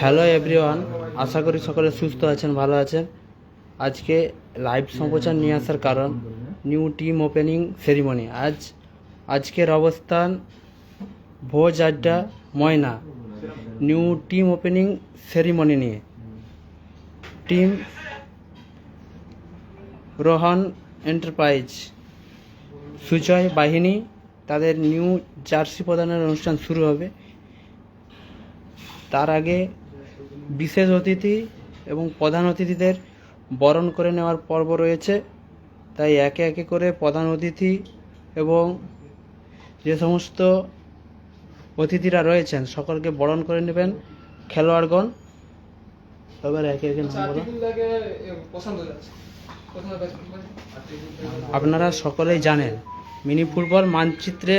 Hello everyone আশা করি সকলে সুস্থ আছেন, ভালো আছেন। আজকে লাইভ সম্প্রচার নিয়ে আসার কারণ নিউ টিম ওপেনিং সেরিমনি আজ, আজকের অবস্থান ভোজ আড্ডা, ময়না। নিউ টিম ওপেনিং সেরিমনি নিয়ে। টিম রোহন এন্টারপ্রাইজ সুজয় বাহিনী, তাদের নিউ জার্সি প্রদানের অনুষ্ঠান শুরু হবে। তার আগে বিশেষ অতিথি এবং প্রধান অতিথিদের বরণ করে নেওয়ার পর্ব রয়েছে। তাই একে একে করে প্রধান অতিথি এবং যে সমস্ত অতিথিরা রয়েছেন সকলকে বরণ করে নেবেন খেলোয়াড়গণ। এবার একে একে আপনারা সকলেই জানেন মিনি ফুটবল মানচিত্রে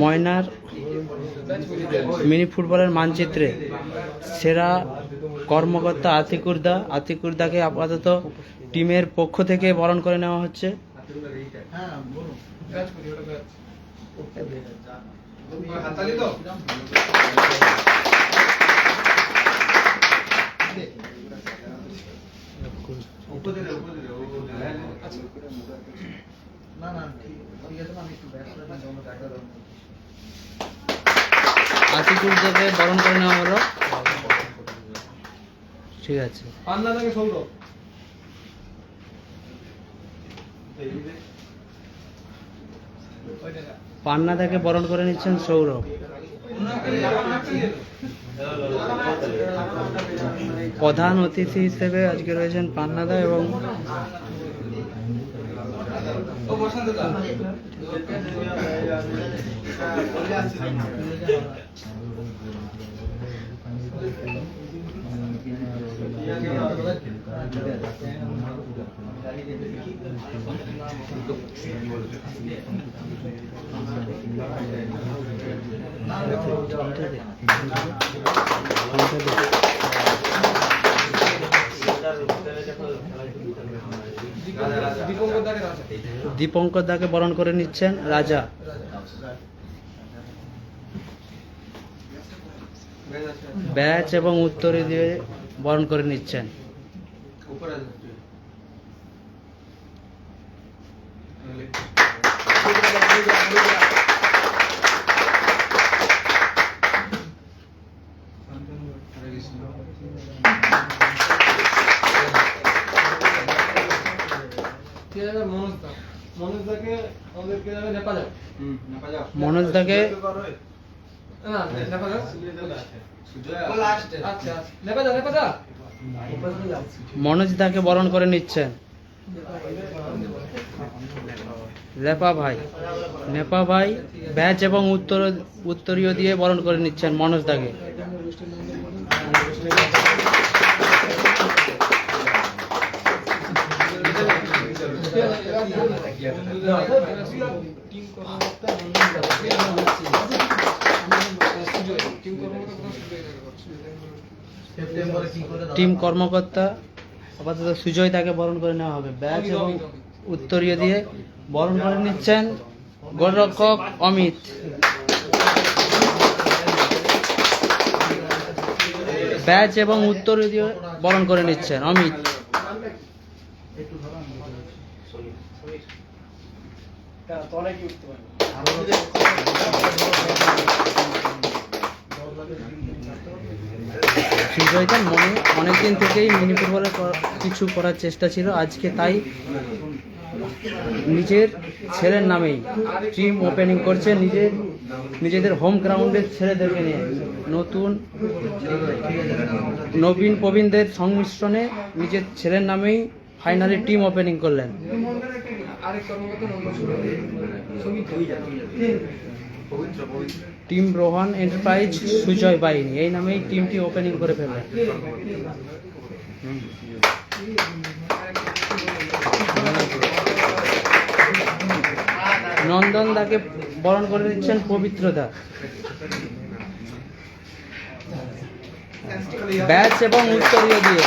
ময়নার মিনি ফুটবলের মানচিত্রে সেরা কর্মকর্তা আতিকুরদা আতিকুরদাকে আপাতত টিমের পক্ষ থেকে বরণ করে নেওয়া হচ্ছে। বরণ করে নেওয়া হলো ঠিক আছে। পান্না থেকে সৌরভ। বরণ করে নিচ্ছেন সৌরভ। প্রধান অতিথি হিসেবে আজকে রয়েছেন পান্নাদা এবং ও বসন্ত দা দীপঙ্কর দাকে রাজা। দীপঙ্কর দাকে বরণ করে নিচ্ছেন রাজা। ব্যাচ এবং উত্তরে দিয়ে বরণ করে নিচ্ছেন যাবে মনোজ দা মনোজ দাকে আমাদের কে যাবে নেপাল মনোজ দাকে আচ্ছা আচ্ছা। মনোজ দাকে বরণ করে নিচ্ছেন লেপা ভাই। নেপা ভাই ব্যাচ এবং উত্তর উত্তরীয় দিয়ে বরণ করে নিচ্ছেন মনোজ দাকে। টিম কর্মকর্তা, আপাতত সুজয় তাকে বরণ করে নেওয়া হবে। ব্যাচ এবং উত্তরীয় দিয়ে বরণ করে নিচ্ছেন গোলরক্ষক অমিত। ব্যাচ এবং উত্তরীয় দিয়ে বরণ করে নিচ্ছেন অমিত। তলায় কি উঠতে মনে, অনেকদিন থেকেই মিনি ফুটবলে কিছু করার চেষ্টা ছিল, আজকে তাই নিজের ছেলের নামেই টিম ওপেনিং করছে, নিজের, নিজেদের হোম গ্রাউন্ডের ছেলেদেরকে নিয়ে। নতুন নবীন প্রবীণদের সংমিশ্রণে নিজের ছেলের নামেই ফাইনালি টিম ওপেনিং করলেন। আরেক কর্মকর্তা নম্বর শুরু টিম রোহান এন্টারপ্রাইজ সুজয় বাহিনী। এই নামেই টিমটি ওপেনিং করে ফেললেন নন্দন দাকে বরণ করে দিচ্ছেন পবিত্রদা ব্যাচ এবং উত্তরীয় দিয়ে।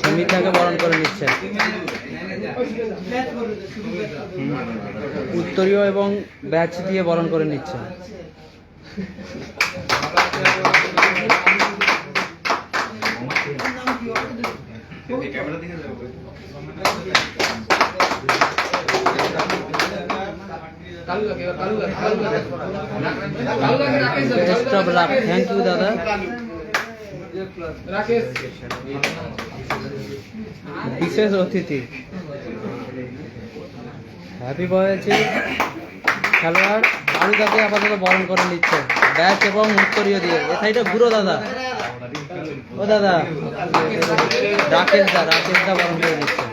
সুমিতাকে বরণ করে নিচ্ছে উত্তরীয় এবং ব্যাচ দিয়ে বরণ করে best of luck thank you দাদা বিশেষ অতিথি হ্যাপি বয়েছে খেলোয়াড় বারুদাকে আপাতত বরণ করে নিচ্ছে। ব্যাচ এবং উত্তরীয় দিয়ে। এ সাইডে ঘুরো দাদা। ও দাদা রাকেশ দা রাকেশ দা বরণ করে নিচ্ছে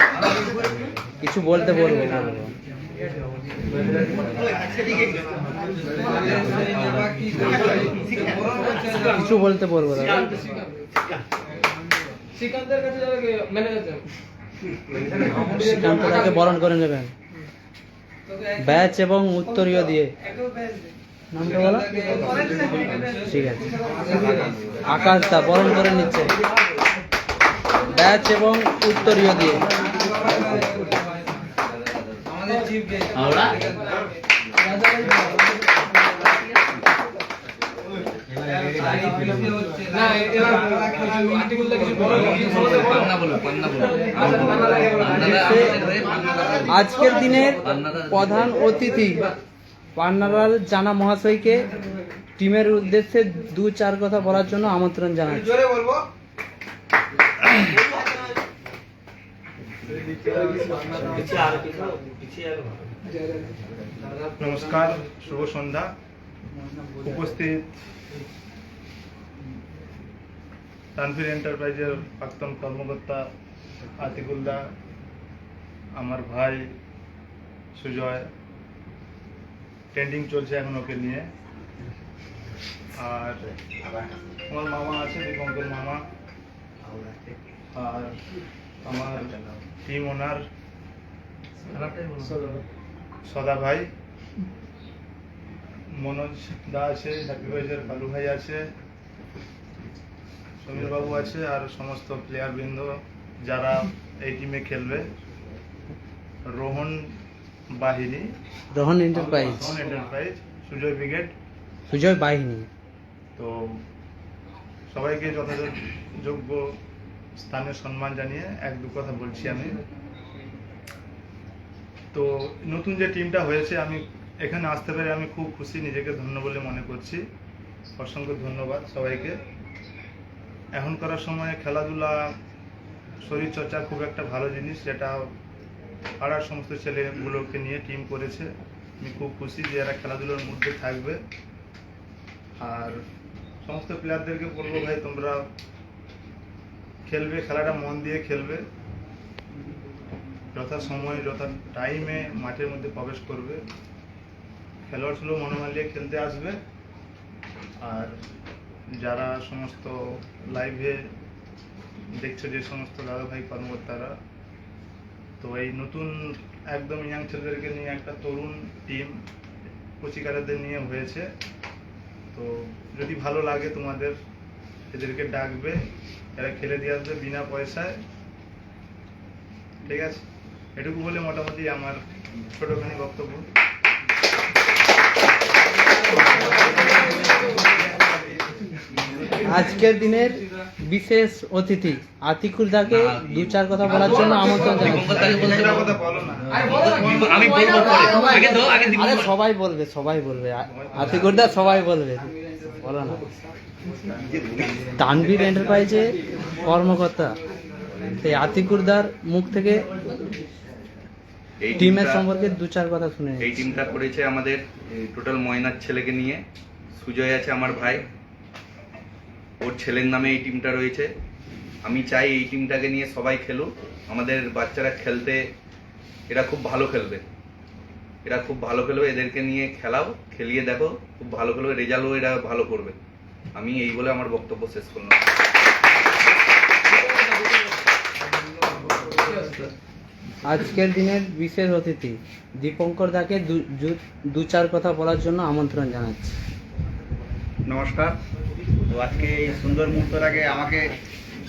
কিছু বলতে বলব। কিছু বলতে বলব দাদা শ্রীকান্তের কাছে যাবে কি? ম্যানেজার। শ্রীকান্তদাকে বরণ করে নেবেন। ব্যাচ এবং উত্তরীয় দিয়ে। নামটা বলো। ঠিক আছে। আকাশ দা বরণ করে নিচ্ছে। ব্যাচ এবং উত্তরীয় দিয়ে। আজকের দিনের প্রধান অতিথি পান্নালাল জানা মহাশয়কে টিমের উদ্দেশ্যে দু চার কথা বলার জন্য আমন্ত্রণ জানাচ্ছি। নমস্কার শুভ সন্ধ্যা। উপস্থিত তানফির এন্টারপ্রাইজের প্রাক্তন কর্মকর্তা আতিকুল্লাহ আমার ভাই সুজয় ট্রেন্ডিং চলছে এখন ওকে নিয়ে। আর আমার মামা আছে দীপঙ্কর মামা। আর আমার টিম ওনার সদা ভাই। মনোজ দা আছে হ্যাপি ভাইজের কালু ভাই আছে, সমীর বাবু আছে, আর সমস্ত প্লেয়ার বৃন্দ যারা এই টিমে খেলবে। রোহন বাহিনী। Rohan enterprise Rohan enterprise Sujoy brigade. Sujoy বাহিনী। তো সবাইকে যথাযথ যোগ্য স্থানে সম্মান জানিয়ে এক দু কথা বলছি আমি। তো নতুন যে টিমটা হয়েছে আমি এখানে আসতে পেরে আমি খুব খুশি নিজেকে ধন্য বলে মনে করছি। অসংখ্য ধন্যবাদ সবাইকে। এখন করার সময় খেলাধুলা শরীরচর্চা খুব একটা ভালো জিনিস যেটা পাড়ার সমস্ত ছেলেগুলোকে নিয়ে টিম করেছে। আমি খুব খুশি যে এরা খেলাধুলার মধ্যে থাকবে। আর সমস্ত প্লেয়ারদেরকে বলব ভাই, তোমরা খেলবে, খেলাটা মন দিয়ে খেলবে। যথা সময়, যথা টাইমে মাঠের মধ্যে প্রবেশ করবে। খেলোয়াড় মনোমালিয়ে খেলতে আসবে। আর যারা সমস্ত লাইভে দেখছে যে সমস্ত দাদা ভাই কর্মকর্তারা তো এই নতুন একদম ইয়াং ছেলেদেরকে নিয়ে একটা তরুণ টিম কচিকারাদের নিয়ে হয়েছে। তো যদি ভালো লাগে তোমাদের, এদেরকে ডাকবে, এরা খেলে দিয়ে আসবে বিনা পয়সায়। ঠিক আছে? এটুকু বলে মোটামুটি আমার ছোটখানি বক্তব্য। আজকের দিনের বিশেষ অতিথি আতিকুর দাকে দু চার কথা বলার জন্য আমন্ত্রণ আরে সবাই বলবে। সবাই বলবে আতিকুর দা সবাই বলবে। বলো না। তানভীর এন্টারপ্রাইজে কর্মকর্তা সেই আতিকুরদার মুখ থেকে টিমের সম্পর্কে দু চার কথা শুনে এই টিমটা করেছে আমাদের টোটাল ময়নার ছেলেকে নিয়ে। সুজয় আছে আমার ভাই। ওর ছেলের নামে এই টিমটা রয়েছে। আমি চাই এই টিমটাকে নিয়ে সবাই খেলুক। আমাদের বাচ্চারা খেলতে এরা খুব ভালো খেলবে। এরা খুব ভালো খেলবে এদেরকে নিয়ে খেলাও খেলিয়ে দেখো খুব ভালো খেলবে রেজাল্টও এরা ভালো করবে। আমি এই বলে আমার বক্তব্য শেষ করলাম। আজকের দিনের বিশেষ অতিথি দীপঙ্কর দাকে দু চার কথা বলার জন্য আমন্ত্রণ জানাচ্ছি। নমস্কার। তো আজকে এই সুন্দর মুহূর্তটাকে আমাকে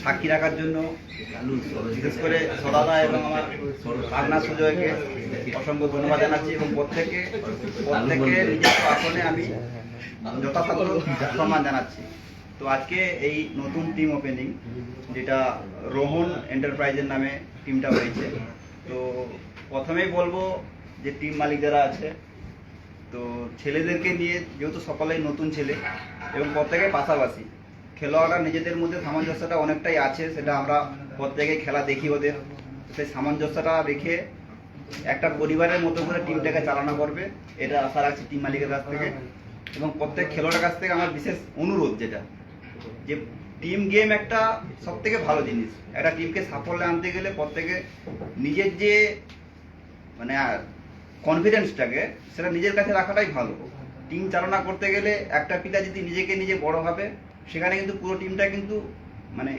সাক্ষী রাখার জন্য বিশেষ করে সদাদা এবং আমার ভাগনা সুজয়কে অসংখ্য ধন্যবাদ জানাচ্ছি এবং প্রত্যেকে প্রত্যেকে নিজস্ব আসনে আমি যথাযথ সম্মান জানাচ্ছি। তো আজকে এই নতুন টিম ওপেনিং যেটা রোহন এন্টারপ্রাইজের নামে টিমটা হয়েছে। তো প্রথমেই বলব যে টিম মালিক যারা আছে তো ছেলেদেরকে নিয়ে, যেহেতু সকলেই নতুন ছেলে, এবং প্রত্যেকে পাশাপাশি, খেলোয়াড়রা নিজেদের মধ্যে সামঞ্জস্যটা অনেকটাই আছে, সেটা আমরা প্রত্যেকে খেলা দেখি ওদের। সেই সামঞ্জস্যটা রেখে একটা পরিবারের মতো করে টিমটাকে চালানো করবে, এটা আশা রাখছি টিম মালিকের কাছ থেকে। এবং প্রত্যেক খেলোয়াড়ের কাছ থেকে আমার বিশেষ অনুরোধ যেটা, যে টিম গেম একটা সব থেকে ভালো জিনিস। একটা টিমকে সাফল্যে আনতে গেলে প্রত্যেকে নিজের যে মানে কনফিডেন্সটাকে সেটা নিজের কাছে রাখাটাই ভালো। টিম চালনা করতে গেলে একটা প্লেয়ার যদি নিজেকে নিজে বড় হবে সেখানে কিন্তু পুরো টিমটা কিন্তু মানে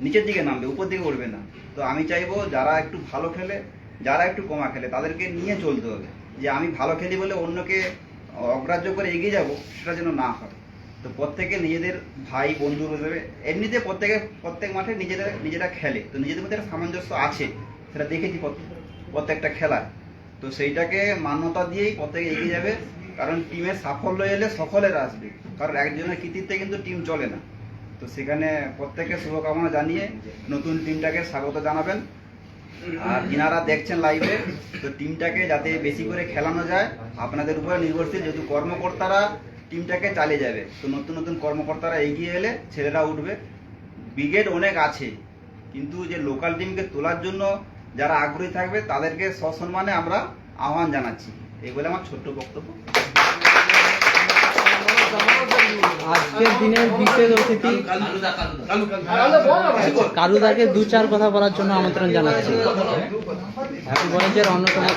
নিচের দিকে নামবে, উপর দিকে উঠবে না। তো আমি চাইব যারা একটু ভালো খেলে, যারা একটু কমা খেলে, তাদেরকে নিয়ে চলতে হবে। যে আমি ভালো খেলি বলে অন্যকে অগ্রাহ্য করে এগিয়ে যাব, সেটা যেন না হয়। তো প্রত্যেকে নিজেদের ভাই, বন্ধু হিসেবে, এমনিতে প্রত্যেকে, প্রত্যেক মাঠে নিজেরা নিজেরা খেলে। তো নিজেদের মধ্যে একটা সামঞ্জস্য আছে, সেটা দেখেছি প্রত্যেক- প্রত্যেকটা খেলায়। তো সেইটাকে মান্যতা দিয়েই প্রত্যেকে এগিয়ে যাবে, কারণ টিমের সাফল্য এলে সকলের আসবে, কারণ একজনের কৃতিত্বে কিন্তু টিম চলে না। তো সেখানে প্রত্যেককে শুভকামনা জানিয়ে নতুন টিমটাকে স্বাগত জানাবেন। আর যিনারা দেখছেন লাইভে তো টিমটাকে যাতে বেশি করে খেলানো যায়, আপনাদের উপরে নির্ভরশীল, যেহেতু কর্মকর্তারা টিমটাকে চালিয়ে যাবে, তো নতুন নতুন কর্মকর্তারা এগিয়ে এলে ছেলেরা উঠবে। ব্রিগেড অনেক আছে, কিন্তু যে লোকাল টিমকে তোলার জন্য যারা আগ্রহী থাকবে, তাদেরকে সসম্মানে আমরা আহ্বান জানাচ্ছি। এই বলে আমার ছোট্ট বক্তব্য। দিনের বিশেষ অতিথি কালুদাকে দু চার কথা বলার জন্য আমন্ত্রণ জানাচ্ছি।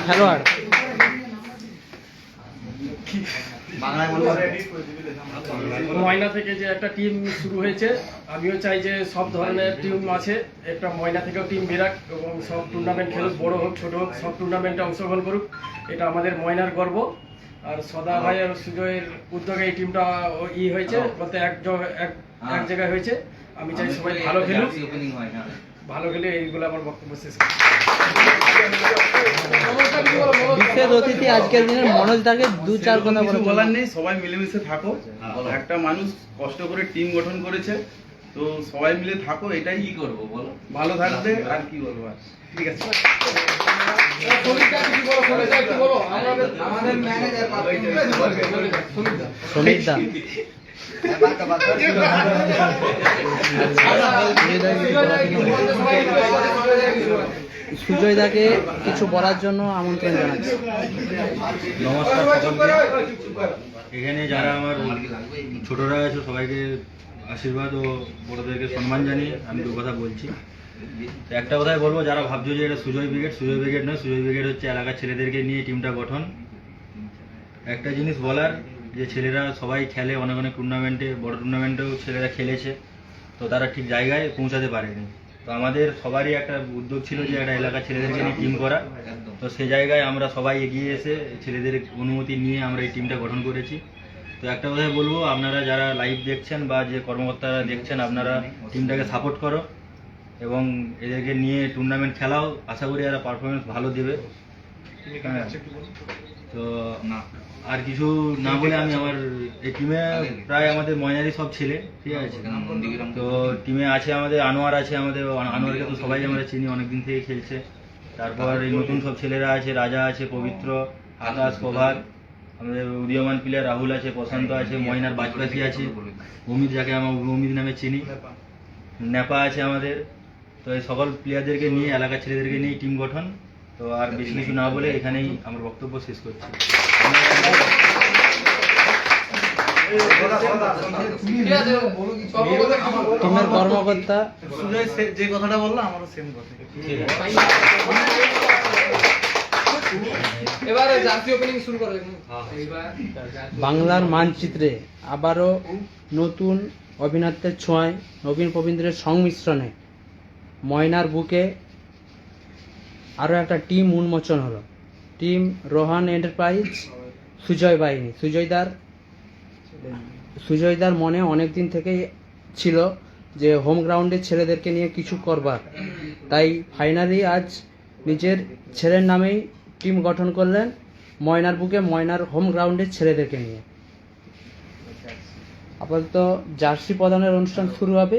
খেলোয়াড়। ময়না থেকে যে একটা টিম শুরু হয়েছে আমিও চাই যে সব ধরনের টিম আছে। একটা ময়না থেকেও টিম বেরাক এবং সব টুর্নামেন্ট খেলুক বড় হোক ছোট হোক সব টুর্নামেন্টে অংশগ্রহণ করুক। এটা আমাদের ময়নার গর্ব। আর সদা ভাই আর সুজয়ের উদ্যোগে এই টিমটা ই হয়েছে। বলতে এক এক জায়গায় হয়েছে। আমি চাই সবাই ভালো খেলুক। ভালো খেলে এইগুলো আমার বক্তব্য শেষ করি। বিশেষ অতিথি আজকের দিনের মনোজ দাকে দু চার কথা কিছু বলার নেই সবাই মিলেমিশে থাকো। একটা মানুষ কষ্ট করে টিম গঠন করেছে তো সবাই মিলে থাকো এটাই কি করব বলো? ভালো থাকবে। আর কি বলব আর? ঠিক আছে। সুজয় দাকে কিছু বলার জন্য আমন্ত্রণ জানাচ্ছি। নমস্কার এখানে যারা আমার ছোটরা আছে, সবাইকে আশীর্বাদ ও বড়দেরকে সম্মান জানিয়ে আমি দু কথা বলছি। একটা কথাই বলব, যারা ভাবছ যে এটা সুজয় ব্রিগেড সুজয় ব্রিগেড নয়, সুজয় ব্রিগেড হচ্ছে এলাকার ছেলেদেরকে নিয়ে টিমটা গঠন। একটা জিনিস বলার যে ছেলেরা সবাই খেলে অনেক অনেক টুর্নামেন্টে বড় টুর্নামেন্টেও ছেলেরা খেলেছে। তো তারা ঠিক জায়গায় পৌঁছাতে পারেনি। তো আমাদের সবারই একটা উদ্যোগ ছিল যে একটা এলাকার ছেলেদেরকে নিয়ে টিম করা। তো সে জায়গায় আমরা সবাই এগিয়ে এসে ছেলেদের অনুমতি নিয়ে আমরা এই টিমটা গঠন করেছি। তো একটা কথাই বলব আপনারা যারা লাইভ দেখছেন বা যে কর্মকর্তারা দেখছেন আপনারা টিমটাকে সাপোর্ট করো এবং এদেরকে নিয়ে টুর্নামেন্ট খেলাও। আশা করি এরা পারফরমেন্স ভালো দেবে। তো আর কিছু না বলে আমি আমার এই টিমে প্রায় আমাদের ময়নারি সব ছেলে ঠিক আছে? তো টিমে আছে আমাদের আনোয়ার আছে আমাদের আনোয়ারকে তো সবাই আমরা চিনি অনেকদিন থেকে খেলছে। তারপর এই নতুন সব ছেলেরা আছে রাজা আছে পবিত্র আকাশ প্রভাত আমাদের উদীয়মান প্লেয়ার রাহুল আছে প্রশান্ত আছে ময়নার বাজপাশি আছে অমিত যাকে আমার অমিত নামে চিনি। নেপা। আছে আমাদের। তো এই সকল প্লেয়ারদেরকে নিয়ে এলাকার ছেলেদেরকে নিয়ে টিম গঠন। তো আর বেশি কিছু না বলে এখানেই আমার বক্তব্য শেষ করছি। টিমের কর্মকর্তা যে কথাটা বলল আমারও সেম কথা। এবারে জাতীয় ওপেনিং শুরু করে বাংলার মানচিত্রে আবারও নতুন অভিনাত্যের ছোঁয়ায় নবীন প্রবীন্দ্রের সংমিশ্রণে ময়নার বুকে আরও একটা টিম উন্মোচন হলো। টিম রোহান এন্টারপ্রাইজ সুজয় বাহিনী। সুজয়দার সুজয়দার মনে অনেক দিন থেকেই ছিল যে হোম গ্রাউন্ডে ছেলেদেরকে নিয়ে কিছু করবার। তাই ফাইনালি আজ নিজের ছেলের নামেই টিম গঠন করলেন ময়নার বুকে ময়নার হোম গ্রাউন্ডের ছেলেদেরকে নিয়ে। আপাতত জার্সি প্রদানের অনুষ্ঠান শুরু হবে।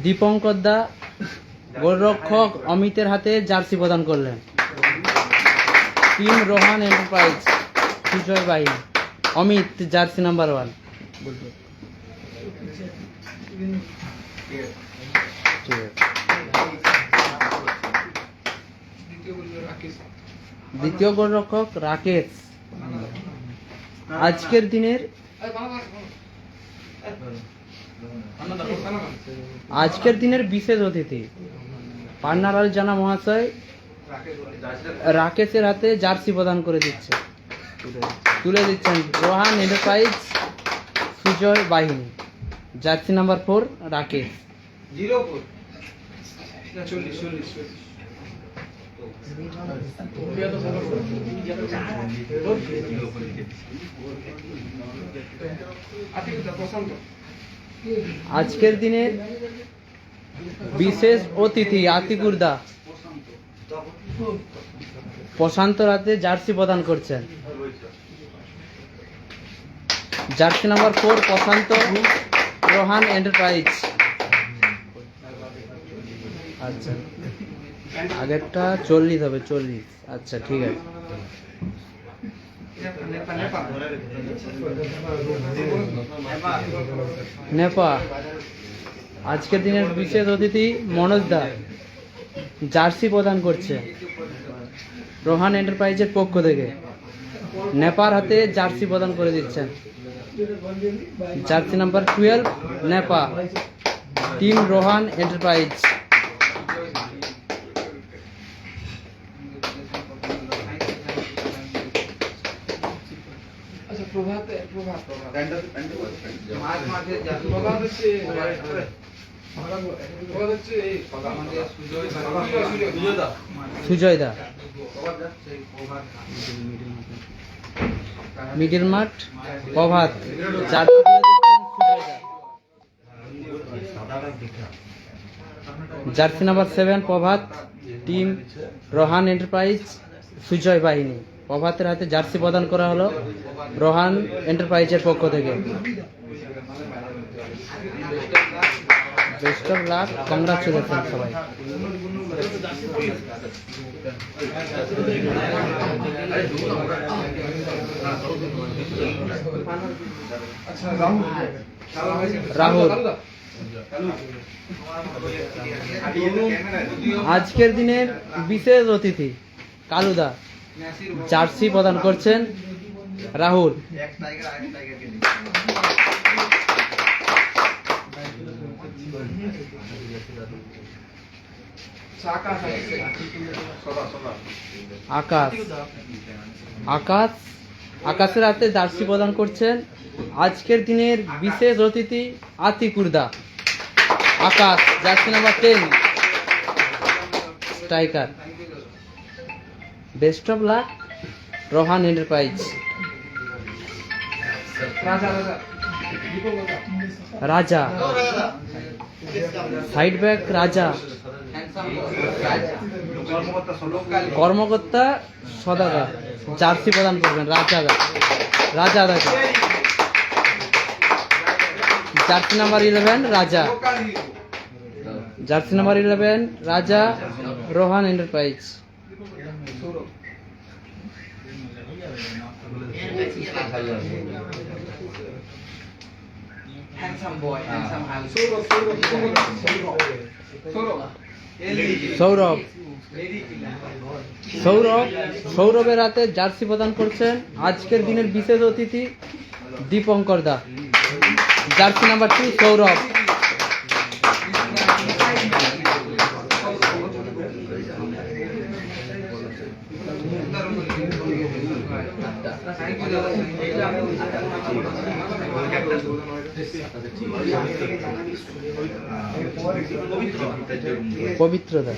দীপঙ্কর দা গোলরক্ষক অমিতের হাতে জার্সি প্রদান করলেন। টিম রোহান এন্টারপ্রাইজ সুজয় বাহিনী অমিত, জার্সি নাম্বার ওয়ান। দ্বিতীয় গোলরক্ষক রাকেশ। আজকের দিনের আজকের দিনের বিশেষ অতিথি, পান্নালাল জানা মহাশয়, রাকেশের হাতে জার্সি প্রদান করে দিচ্ছে। তুলে দিচ্ছেন রোহান এন্টারপ্রাইজ সুজয় বাহিনী। Jersey number four, Rakesh. আজকের দিনের বিশেষ অতিথি আতিকুরদা প্রশান্ত রাতে জার্সি প্রদান করছেন। Jersey number four, Prashanta Rohan enterprise. আচ্ছা। আগেরটা চল্লিশ হবে, চল্লিশ। আচ্ছা ঠিক আছে। নেপা, আজকের দিনের বিশেষ অতিথি মনোজ দা, জার্সি প্রদান করছে রোহান এন্টারপ্রাইজের পক্ষ থেকে। নেপার হাতে জার্সি প্রদান করে দিচ্ছেন। Jersey number twelve, Nepa, team Rohan enterprise. Sujoy দা মিডিল মাঠ Prabhat. Jersey number seven Prabhat. Team Rohan enterprise Sujoy বাহিনী। প্রভাতের হাতে জার্সি প্রদান করা হলো রোহান এন্টারপ্রাইজের পক্ষ থেকে। বেস্ট অফ লাক কংগ্রাচুলেশন সবাই। রাহুল। আজকের দিনের বিশেষ অতিথি কালুদা। জার্সি প্রদান করছেন রাহুল। আকাশ। আকাশ। আকাশের হাতে জার্সি প্রদান করছেন আজকের দিনের বিশেষ অতিথি আতিকুরদা Akash, jersey number ten striker. Best of luck Rohan enterprise Raja side back Raja. কর্মকর্তা সদাগর জার্সি প্রদান করবেন রাজা দা। রাজা দাকে jersey number eleven Raja. Jersey number eleven Raja Rohan enterprise Sourav Sourav সৌরভের হাতে জার্সি প্রদান করছেন। আজকের দিনের বিশেষ অতিথি দীপঙ্কর দা। Jersey number two Sourav Pabitra দা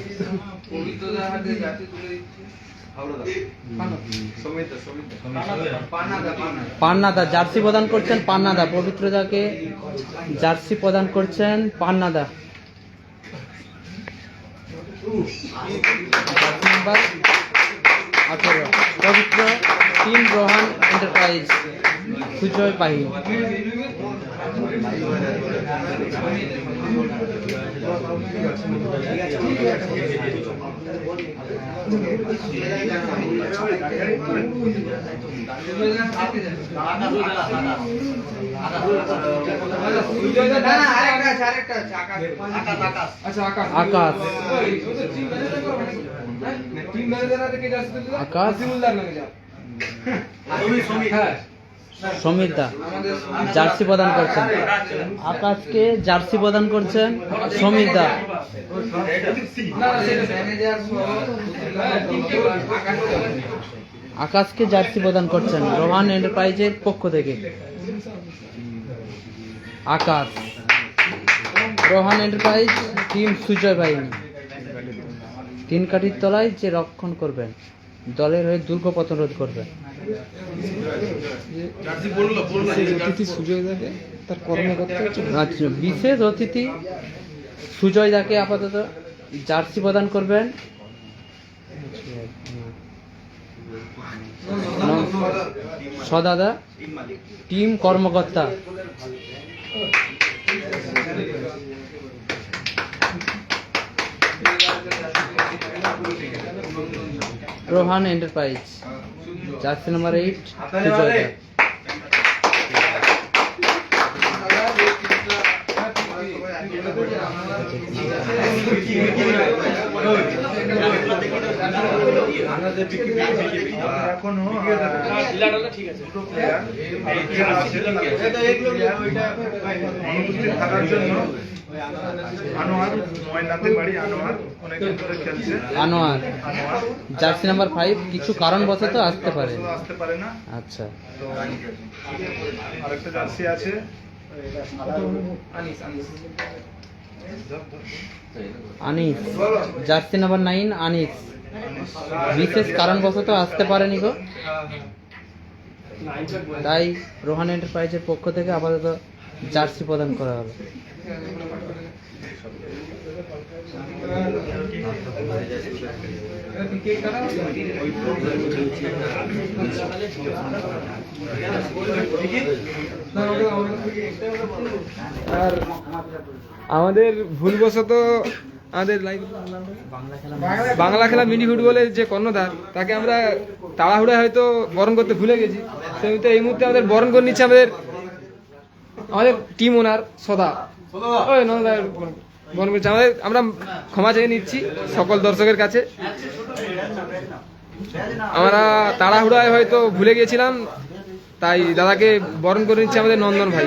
পান্নাদা জার্সি প্রদান করছেন পান্নাদা। পবিত্রদাকে জার্সি প্রদান করছেন পান্নাদা। আঠেরো। পবিত্র টিম রোহান এন্টারপ্রাইজ সুজয় পাহি। আকাশ আকাশ সমীর দা জার্সি প্রদান করছেন। আকাশকে জার্সি প্রদান করছেন সমীর দা আকাশকে জার্সি প্রদান করছেন রোহান এন্টারপ্রাইজের পক্ষ থেকে। আকাশ। রোহান এন্টারপ্রাইজ টিম সুজয় বাহিনী। তিন কাঠির তলায় যে রক্ষণ করবেন, দলের হয়ে দুর্গ পতন রোধ করবেন। আচ্ছা বিশেষ অতিথি সুজয় দাকে আপাতত জার্সি প্রদান করবেন। সদাদা টিম কর্মকর্তা। Rohan enterprise. Jersey number eight Sujoy দা আনোয়ার। জার্সি নাম্বার ফাইভ কিছু কারণবশত আসতে পারে। আসতে পারে না আচ্ছা। আরেকটা জার্সি আছে। Jersey number nine, Anis. বিশেষ কারণবশত আসতে পারেনি গো। তাই রোহান এন্টারপ্রাইজের পক্ষ থেকে আপাতত জার্সি প্রদান করা হবে। আর আমাদের ভুলবশত আমাদের বাংলা খেলা মিনি ফুটবলের যে কর্ণধার, তাকে আমরা তাড়াহুড়ায় হয়তো বরণ করতে ভুলে গেছি। সেমিতে এই মুহূর্তে আমাদের বরণ করে নিচ্ছে আমাদের আমাদের টিম ওনার সদা। ওই বরণ করছে। আমাদের আমরা ক্ষমা চেয়ে নিচ্ছি সকল দর্শকের কাছে। আমরা তাড়াহুড়ায় হয়তো ভুলে গিয়েছিলাম তাই দাদাকে বরণ করে নিচ্ছে আমাদের নন্দন ভাই।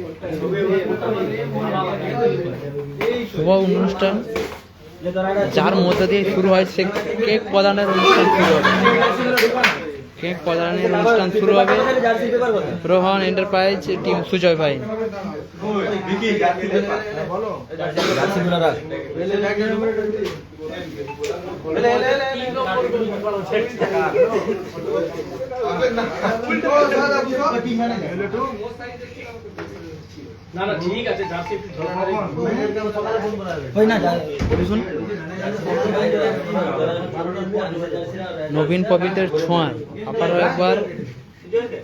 শুভ অনুষ্ঠান। যার মধ্যে দিয়ে শুরু হয় সে কেক প্রদানের অনুষ্ঠান শুরু হবে। কেক প্রদানের অনুষ্ঠান শুরু হবে রোহন এন্টারপ্রাইজ টিম সুজয় ভাই। নবীন প্রবীরদের ছোঁয়ায় আবারও একবার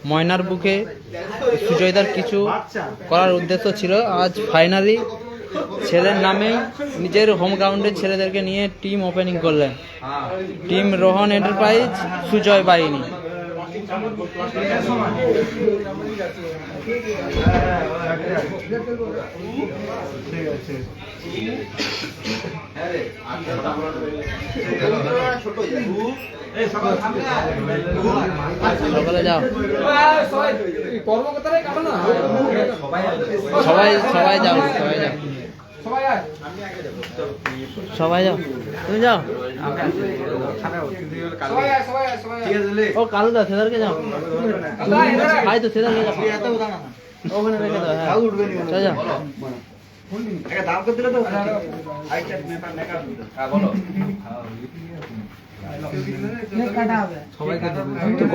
ময়নার বুকে সুজয়দার কিছু করার উদ্দেশ্য ছিল। আজ ফাইনালি ছেলের নামে নিজের হোম গ্রাউন্ডের ছেলেদেরকে নিয়ে টিম ওপেনিং করলেন। টিম রোহন এন্টারপ্রাইজ সুজয় বাহিনী। সকলে যাও সবাই সবাই যাও সবাই যাও। সবাই যাও তুমি যাও সবাই আয় সবাই আয় সবাই আয় ও কালু দা সেদারকে যাও। ভাই তো সেদারকে যাও ওখানে রেখে দাও হ্যাঁ চল যাও দাম করে দিলে তো হ্যাঁ বলো তো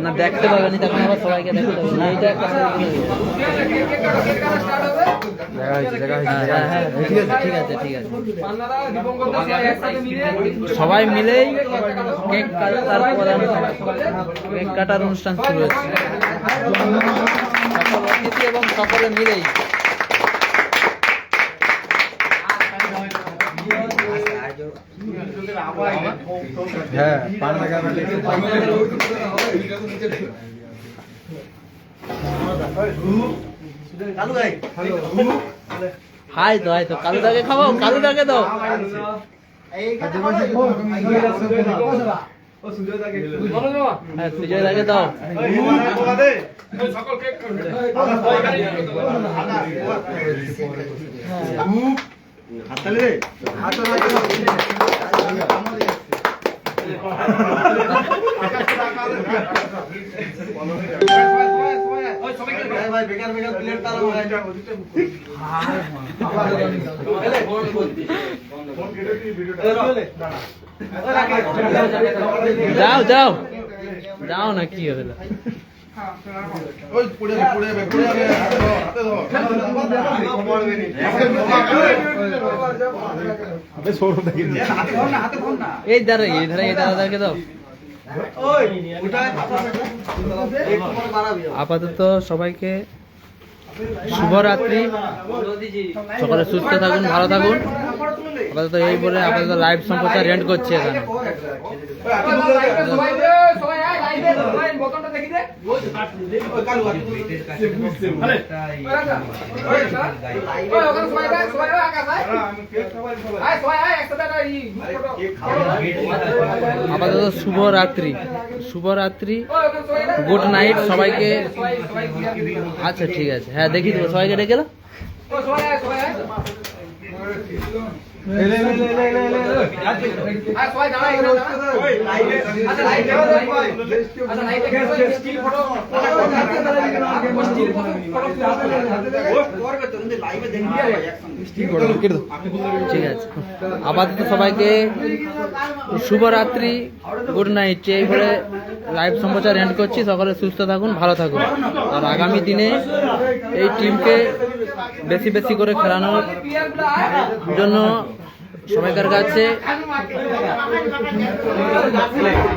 না দেখতে পাবে না তখন আবার সবাইকে দেখতে হবে না এইটা একটা হ্যাঁ, হ্যাঁ, ঠিক আছে ঠিক আছে সবাই মিলে মিলেই কেক কাটার প্রধান কেক কাটার অনুষ্ঠান শুরু হচ্ছে এবং সকলে মিলেই হ্যাঁ পান লাগা। হাই তো হাই তো। কালুদাকে খাওয়াও কালুদাকে দাও। হ্যাঁ সুজয় দাকে দাও। সকল কেক হাততালি রে ভাই ভাই বেকার বেকার প্লেট তালা ভাই যাও যাও যাও না কি হলো ওই পুড়ে পুড়ে পুড়ে হাতে ধর। হাতে ধর হাতে ধর না হাতে ধর না এই দাঁড়া এই ধারে এই দাদাকে দাও আপাতত সবাইকে শুভরাত্রি। সকালে সুস্থ থাকুন ভালো থাকুন। আপাতত এই বলে আপাতত লাইভ সম্প্রচার রেন্ট করছে এখানে। আপাতত শুভরাত্রি। শুভরাত্রি। গুড নাইট সবাইকে। সবাই সবাই আচ্ছা ঠিক আছে। হ্যাঁ দেখি দেবো। সবাইকে ডেকে দাও। ঠিক আছে আপাতত সবাইকে শুভরাত্রি গুড নাইট এই বলে লাইভ সম্প্রচার এন্ড করছি। সকলে সুস্থ থাকুন, ভালো থাকুন। আর আগামী দিনে এই টিমকে বেশি বেশি করে খেলানোর জন্য সবাইকার কাছে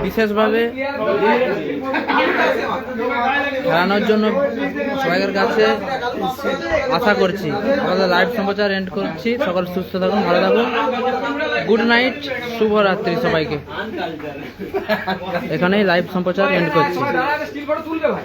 বিশেষভাবে খেলানোর জন্য সবাইকার কাছে আশা করছি আমাদের লাইভ সম্প্রচার এন্ড করছি। সকল সুস্থ থাকুন, ভালো থাকুন। গুড নাইট শুভরাত্রি সবাইকে। এখানেই লাইভ সম্প্রচার এন্ড করছি।